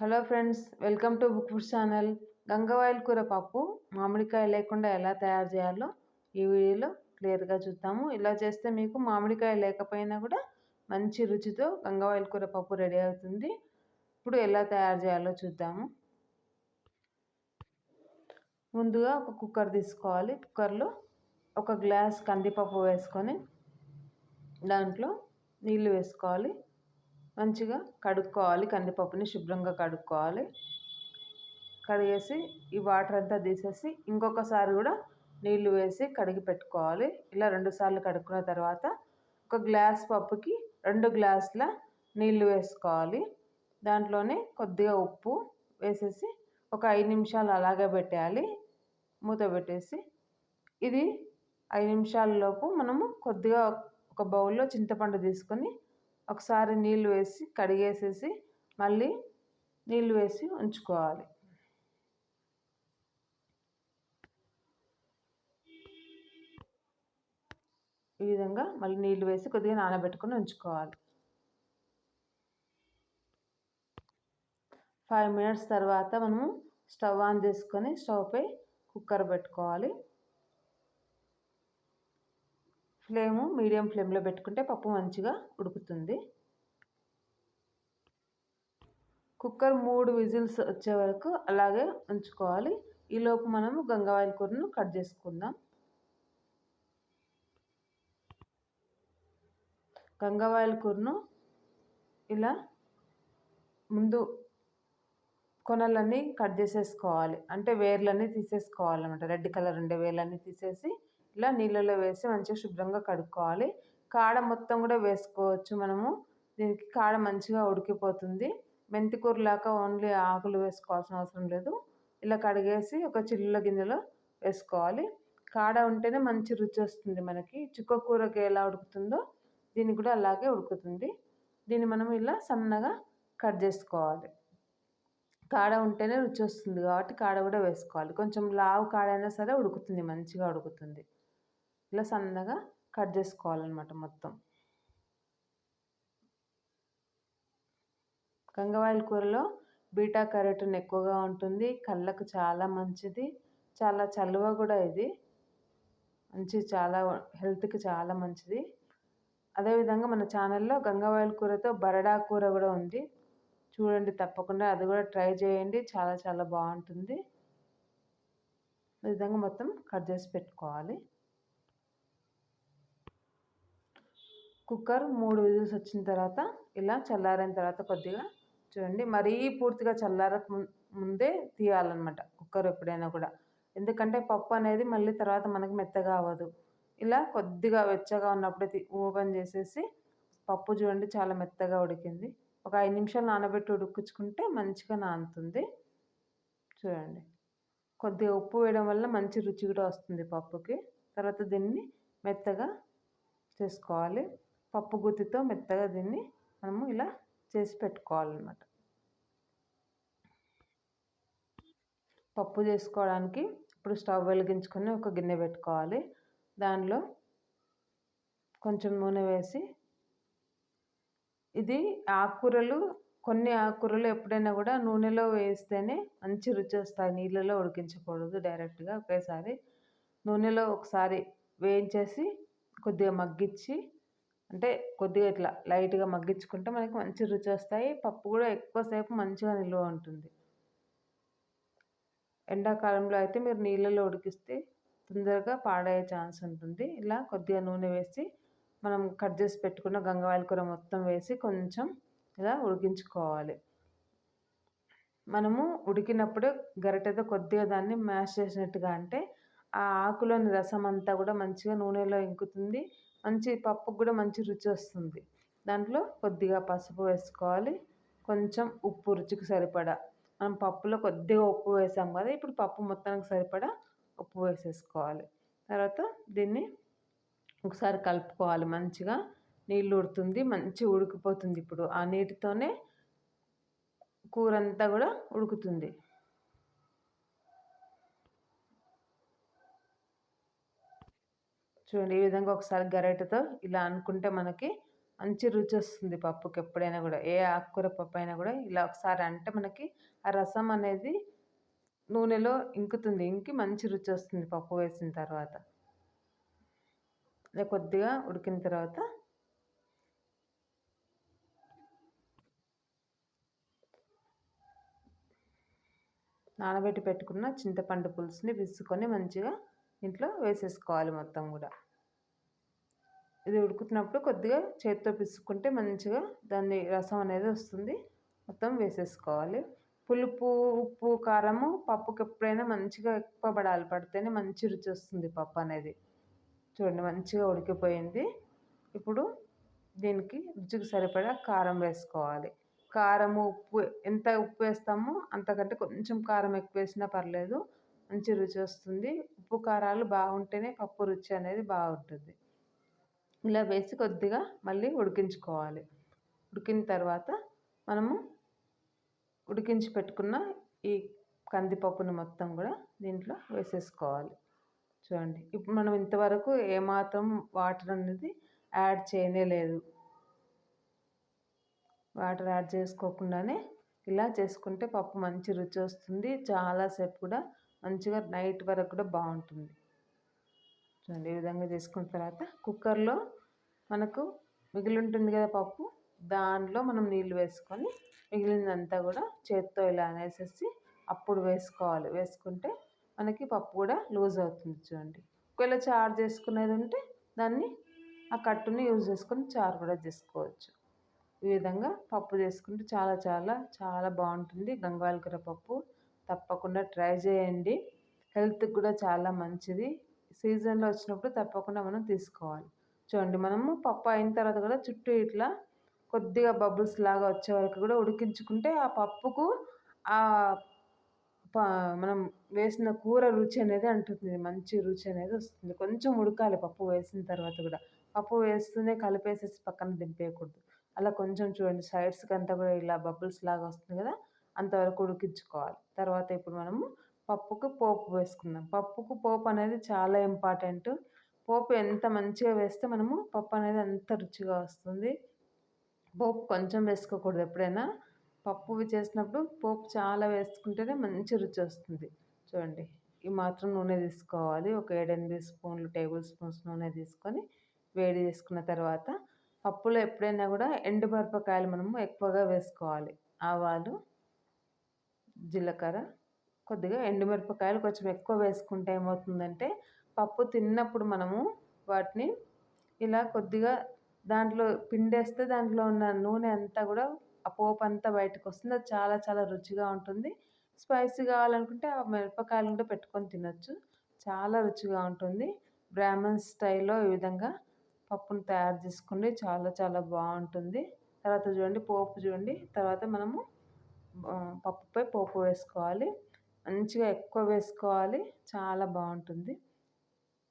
Hello friends welcome to book food channel. గంగవాయిల్ కూర పప్పు మామిడికాయ లేకుండా ఎలా తయారు చేయాలో ఈ వీడియోలో క్లియర్గా చూద్దాము. ఇలా చేస్తే మీకు మామిడికాయ లేకపోయినా కూడా మంచి రుచితో గంగవాయిల్ కూర పప్పు రెడీ అవుతుంది. ఇప్పుడు ఎలా తయారు చేయాలో చూద్దాము. ముందుగా ఒక కుక్కర్ తీసుకోవాలి. కుక్కర్లో ఒక గ్లాస్ కందిపప్పు వేసుకొని దాంట్లో నీళ్ళు వేసుకోవాలి. మంచిగా కడుక్కోవాలి కందిపప్పుని శుభ్రంగా కడుక్కోవాలి. కడిగేసి ఈ వాటర్ అంతా తీసేసి ఇంకొకసారి కూడా నీళ్ళు వేసి కడిగి పెట్టుకోవాలి. ఇలా రెండు సార్లు కడుక్కున్న తర్వాత ఒక గ్లాస్ పప్పుకి రెండు గ్లాసుల నీళ్ళు వేసుకోవాలి. దాంట్లోనే కొద్దిగా ఉప్పు వేసేసి ఒక ఐదు నిమిషాలు అలాగే పెట్టేయాలి. మూత పెట్టేసి ఇది ఐదు నిమిషాల లోపు మనము కొద్దిగా ఒక బౌల్లో చింతపండు తీసుకొని ఒకసారి నీళ్ళు వేసి కడిగేసేసి మళ్ళీ నీళ్ళు వేసి ఉంచుకోవాలి. ఈ విధంగా మళ్ళీ నీళ్ళు వేసి కొద్దిగా నానబెట్టుకొని ఉంచుకోవాలి. ఫైవ్ మినిట్స్ తర్వాత మనము స్టవ్ ఆన్ చేసుకొని స్టవ్పై కుక్కర్ పెట్టుకోవాలి. ఫ్లేము మీడియం ఫ్లేమ్లో పెట్టుకుంటే పప్పు మంచిగా ఉడుకుతుంది. కుక్కర్ మూడు విజిల్స్ వచ్చే వరకు అలాగే ఉంచుకోవాలి. ఈలోపు మనము గంగవాయిల కూరను కట్ చేసుకుందాం. గంగవాయిల కూరను ఇలా ముందు కొనలన్నీ కట్ చేసేసుకోవాలి. అంటే వేర్లన్నీ తీసేసుకోవాలన్నమాట. రెడ్ కలర్ ఉండే వేర్లన్నీ తీసేసి ఇలా నీళ్ళలో వేసి మంచిగా శుభ్రంగా కడుక్కోవాలి. కాడ మొత్తం కూడా వేసుకోవచ్చు మనము. దీనికి కాడ మంచిగా ఉడికిపోతుంది. మెంతి కూరలాగా ఓన్లీ ఆకులు వేసుకోవాల్సిన అవసరం లేదు. ఇలా కడిగేసి ఒక చిల్లుల గిన్నెలో వేసుకోవాలి. కాడ ఉంటేనే మంచి రుచి వస్తుంది మనకి. చుక్క కూరకి ఎలా ఉడుకుతుందో దీన్ని కూడా అలాగే ఉడుకుతుంది. దీన్ని మనం ఇలా సన్నగా కట్ చేసుకోవాలి. కాడ ఉంటేనే రుచి వస్తుంది కాబట్టి కాడ కూడా వేసుకోవాలి. కొంచెం లావు కాడైనా సరే ఉడుకుతుంది మంచిగా ఉడుకుతుంది. ఇలా సన్నగా కట్ చేసుకోవాలన్నమాట మొత్తం. గంగవాయిల కూరలో బీటా కరెటిన్ ఎక్కువగా ఉంటుంది. కళ్ళకు చాలా మంచిది. చాలా చలువ కూడా ఇది. మంచి చాలా హెల్త్కి చాలా మంచిది. అదేవిధంగా మన ఛానల్లో గంగవాయిల కూరతో బరడా కూర కూడా ఉంది. చూడండి తప్పకుండా అది కూడా ట్రై చేయండి. చాలా చాలా బాగుంటుంది. ఈ విధంగా మొత్తం కట్ చేసి పెట్టుకోవాలి. కుక్కర్ మూడు విజిల్స్ వచ్చిన తర్వాత ఇలా చల్లారిన తర్వాత కొద్దిగా చూడండి మరీ పూర్తిగా చల్లారక ముందే తీయాలన్నమాట కుక్కర్ ఎప్పుడైనా కూడా. ఎందుకంటే పప్పు అనేది మళ్ళీ తర్వాత మనకి మెత్తగా అవ్వదు. ఇలా కొద్దిగా వెచ్చగా ఉన్నప్పుడే ఓపెన్ చేసేసి పప్పు చూడండి చాలా మెత్తగా ఉడికింది. ఒక ఐదు నిమిషాలు నానబెట్టి ఉడికించుకుంటే మంచిగా నానుతుంది. చూడండి. కొద్దిగా ఉప్పు వేయడం వల్ల మంచి రుచి కూడా వస్తుంది పప్పుకి. తర్వాత దీన్ని మెత్తగా చేసుకోవాలి. పప్పు గుత్తితో మెత్తగా దీన్ని మనము ఇలా చేసి పెట్టుకోవాలన్నమాట. పప్పు చేసుకోవడానికి ఇప్పుడు స్టవ్ వెలిగించుకొని ఒక గిన్నె పెట్టుకోవాలి. దానిలో కొంచెం నూనె వేసి ఇది ఆకుకూరలు కొన్ని ఆకుకూరలు ఎప్పుడైనా కూడా నూనెలో వేస్తేనే మంచి రుచి వస్తాయి. నీళ్ళలో ఉడికించకూడదు డైరెక్ట్గా ఒకేసారి. నూనెలో ఒకసారి వేయించేసి కొద్దిగా మగ్గించి అంటే కొద్దిగా ఇట్లా లైట్గా మగ్గించుకుంటే మనకి మంచి రుచి వస్తాయి పప్పు కూడా ఎక్కువసేపు మంచిగా నిల్వ ఉంటుంది. ఎండాకాలంలో అయితే మీరు నీళ్ళలో ఉడికిస్తే తొందరగా పాడయ్యే ఛాన్స్ ఉంటుంది. ఇలా కొద్దిగా నూనె వేసి మనం కట్ చేసి పెట్టుకున్న గంగవాయల కూర మొత్తం వేసి కొంచెం ఇలా ఉడికించుకోవాలి. మనము ఉడికినప్పుడే గరిటెతో కొద్దిగా దాన్ని మ్యాష్ చేసినట్టుగా అంటే ఆ ఆకులోని రసం అంతా కూడా మంచిగా నూనెలో ఇంకుతుంది. మంచి పప్పుకు కూడా మంచి రుచి వస్తుంది. దాంట్లో కొద్దిగా పసుపు వేసుకోవాలి. కొంచెం ఉప్పు రుచికి సరిపడా. మనం పప్పులో కొద్దిగా ఉప్పు వేసాం కదా ఇప్పుడు పప్పు మొత్తానికి సరిపడా ఉప్పు వేసేసుకోవాలి. తర్వాత దీన్ని ఒకసారి కలుపుకోవాలి మంచిగా. నీళ్ళు ఉడుతుంది మంచి ఉడికిపోతుంది ఇప్పుడు. ఆ నీటితోనే కూర అంతా కూడా ఉడుకుతుంది. చూడండి ఈ విధంగా ఒకసారి గరెటతో ఇలా అనుకుంటే మనకి మంచి రుచి వస్తుంది పప్పుకి ఎప్పుడైనా కూడా. ఏ ఆకుకూర పప్పు అయినా కూడా ఇలా ఒకసారి అంటే మనకి ఆ రసం అనేది నూనెలో ఇంకుతుంది ఇంకి మంచి రుచి వస్తుంది పప్పు వేసిన తర్వాత. కొద్దిగా ఉడికిన తర్వాత నానబెట్టి పెట్టుకున్న చింతపండు పులుసుని విసుకొని మంచిగా ఇంట్లో వేసేసుకోవాలి మొత్తం కూడా. ఇది ఉడుకుతున్నప్పుడు కొద్దిగా చేతితో పిసుకుంటే మంచిగా దాన్ని రసం అనేది వస్తుంది. మొత్తం వేసేసుకోవాలి. పులుపు ఉప్పు కారము పప్పుకి ఎప్పుడైనా మంచిగా ఎక్కువ పడాలి. పడితేనే మంచి రుచి వస్తుంది పప్పు అనేది. చూడండి మంచిగా ఉడికిపోయింది. ఇప్పుడు దీనికి రుచికి సరిపడా కారం వేసుకోవాలి. కారము ఉప్పు ఎంత ఉప్పు వేస్తామో అంతకంటే కొంచెం కారం ఎక్కువ వేసినా పర్లేదు. మంచి రుచి వస్తుంది. ఉప్పు కారాలు బాగుంటేనే పప్పు రుచి అనేది బాగుంటుంది. ఇలా వేసి కొద్దిగా మళ్ళీ ఉడికించుకోవాలి. ఉడికిన తర్వాత మనము ఉడికించి పెట్టుకున్న ఈ కందిపప్పును మొత్తం కూడా దీంట్లో వేసేసుకోవాలి. చూడండి. ఇప్పుడు మనం ఇంతవరకు ఏమాత్రం వాటర్ అనేది యాడ్ చేయనే లేదు. వాటర్ యాడ్ చేసుకోకుండానే ఇలా చేసుకుంటే పప్పు మంచి రుచి వస్తుంది. చాలాసేపు కూడా మంచిగా నైట్ వరకు కూడా బాగుంటుంది. చూడండి ఈ విధంగా చేసుకున్న తర్వాత కుక్కర్లో మనకు మిగిలి ఉంటుంది కదా పప్పు దాంట్లో మనం నీళ్ళు వేసుకొని మిగిలిందంతా కూడా చేత్తో ఇలా అనేసేసి అప్పుడు వేసుకోవాలి. వేసుకుంటే మనకి పప్పు కూడా లూజ్ అవుతుంది చూడండి. ఒకవేళ చారు చేసుకునేది ఉంటే దాన్ని ఆ కట్టుని యూజ్ చేసుకొని చారు కూడా చేసుకోవచ్చు. ఈ విధంగా పప్పు చేసుకుంటే చాలా చాలా చాలా బాగుంటుంది. గంగవాలకర పప్పు తప్పకుండా ట్రై చేయండి. హెల్త్కి కూడా చాలా మంచిది. సీజన్లో వచ్చినప్పుడు తప్పకుండా మనం తీసుకోవాలి. చూడండి మనము పప్పు అయిన తర్వాత కూడా చుట్టూ ఇట్లా కొద్దిగా బబుల్స్ లాగా వచ్చే వరకు కూడా ఉడికించుకుంటే ఆ పప్పుకు ఆ మనం వేసిన కూర రుచి అనేది అంటుంది. మంచి రుచి అనేది వస్తుంది. కొంచెం ఉడకాలి పప్పు వేసిన తర్వాత కూడా. పప్పు వేస్తూనే కలిపేసేసి పక్కన దింపేయకూడదు. అలా కొంచెం చూడండి సైడ్స్కి అంతా కూడా ఇలా బబుల్స్ లాగా వస్తుంది కదా. అంతవరకు ఉడికించుకోవాలి. తర్వాత ఇప్పుడు మనము పప్పుకు పోపు వేసుకుందాం. పప్పుకు పోపు అనేది చాలా ఇంపార్టెంట్. పోపు ఎంత మంచిగా వేస్తే మనము పప్పు అనేది అంత రుచిగా వస్తుంది. పోపు కొంచెం వేసుకోకూడదు ఎప్పుడైనా. పప్పు చేసినప్పుడు పోపు చాలా వేసుకుంటేనే మంచి రుచి వస్తుంది. చూడండి. ఈ మాత్రం నూనె తీసుకోవాలి. ఒక ఏడెనిమిది స్పూన్లు టేబుల్ స్పూన్స్ నూనె తీసుకొని వేడి చేసుకున్న తర్వాత పప్పులో ఎప్పుడైనా కూడా ఎండుమిరపకాయలు మనము ఎక్కువగా వేసుకోవాలి. ఆవాలు జీలకర్ర కొద్దిగా ఎండుమిరపకాయలు కొంచెం ఎక్కువ వేసుకుంటే ఏమవుతుందంటే పప్పు తిన్నప్పుడు మనము వాటిని ఇలా కొద్దిగా దాంట్లో పిండేస్తే దాంట్లో ఉన్న నూనె అంతా కూడా ఆ పోపు అంతా బయటకు వస్తుంది. అది చాలా చాలా రుచిగా ఉంటుంది. స్పైసీ కావాలనుకుంటే ఆ మిరపకాయలు కూడా పెట్టుకొని తినొచ్చు. చాలా రుచిగా ఉంటుంది. బ్రాహ్మణ్ స్టైల్లో ఈ విధంగా పప్పును తయారు చేసుకోండి చాలా చాలా బాగుంటుంది. తర్వాత చూడండి పోపు చూడండి. తర్వాత మనము పప్పుపై పోపు వేసుకోవాలి. మంచిగా ఎక్కువ వేసుకోవాలి. చాలా బాగుంటుంది.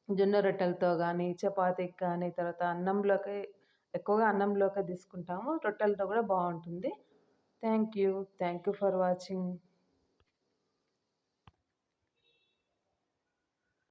జొన్న రొట్టెలతో కానీ చపాతీకి కానీ తర్వాత అన్నంలోకి ఎక్కువగా అన్నంలోకి తీసుకుంటాము. రొట్టెలతో కూడా బాగుంటుంది. Thank you. Thank you for watching.